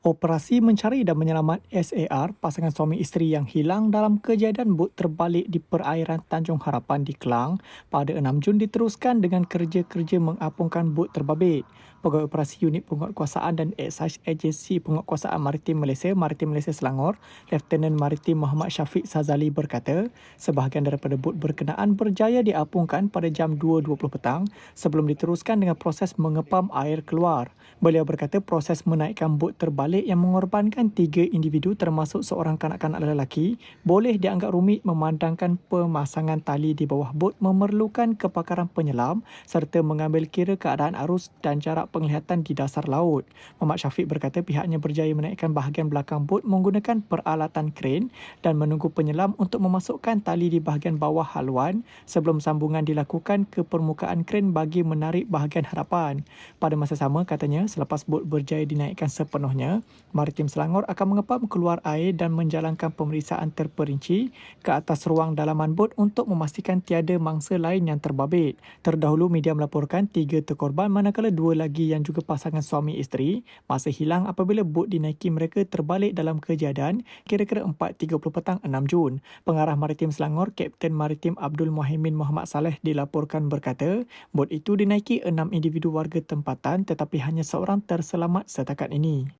Operasi mencari dan menyelamat SAR pasangan suami isteri yang hilang dalam kejadian bot terbalik di perairan Tanjung Harapan di Kelang pada 6 Jun diteruskan dengan kerja-kerja mengapungkan bot terbabit. Pegawai Operasi Unit Penguatkuasaan dan Excise Agensi Penguatkuasaan Maritim Malaysia, Maritim Malaysia Selangor, Lieutenant Maritim Muhammad Syafiq Sazali berkata, sebahagian daripada bot berkenaan berjaya diapungkan pada jam 2.20 petang sebelum diteruskan dengan proses mengepam air keluar. Beliau berkata proses menaikkan bot terbalik yang mengorbankan tiga individu termasuk seorang kanak-kanak lelaki boleh dianggap rumit memandangkan pemasangan tali di bawah bot memerlukan kepakaran penyelam serta mengambil kira keadaan arus dan jarak penglihatan di dasar laut. Muhammad Syafiq berkata pihaknya berjaya menaikkan bahagian belakang bot menggunakan peralatan kren dan menunggu penyelam untuk memasukkan tali di bahagian bawah haluan sebelum sambungan dilakukan ke permukaan kren bagi menarik bahagian harapan. Pada masa sama katanya selepas bot berjaya dinaikkan sepenuhnya, Maritim Selangor akan mengepam keluar air dan menjalankan pemeriksaan terperinci ke atas ruang dalaman bot untuk memastikan tiada mangsa lain yang terbabit. Terdahulu media melaporkan tiga terkorban manakala dua lagi yang juga pasangan suami isteri masih hilang apabila bot dinaiki mereka terbalik dalam kejadian kira-kira 4.30 petang 6 Jun. Pengarah Maritim Selangor, Kapten Maritim Abdul Muhaimin Muhammad Saleh dilaporkan berkata, bot itu dinaiki enam individu warga tempatan tetapi hanya seorang terselamat setakat ini.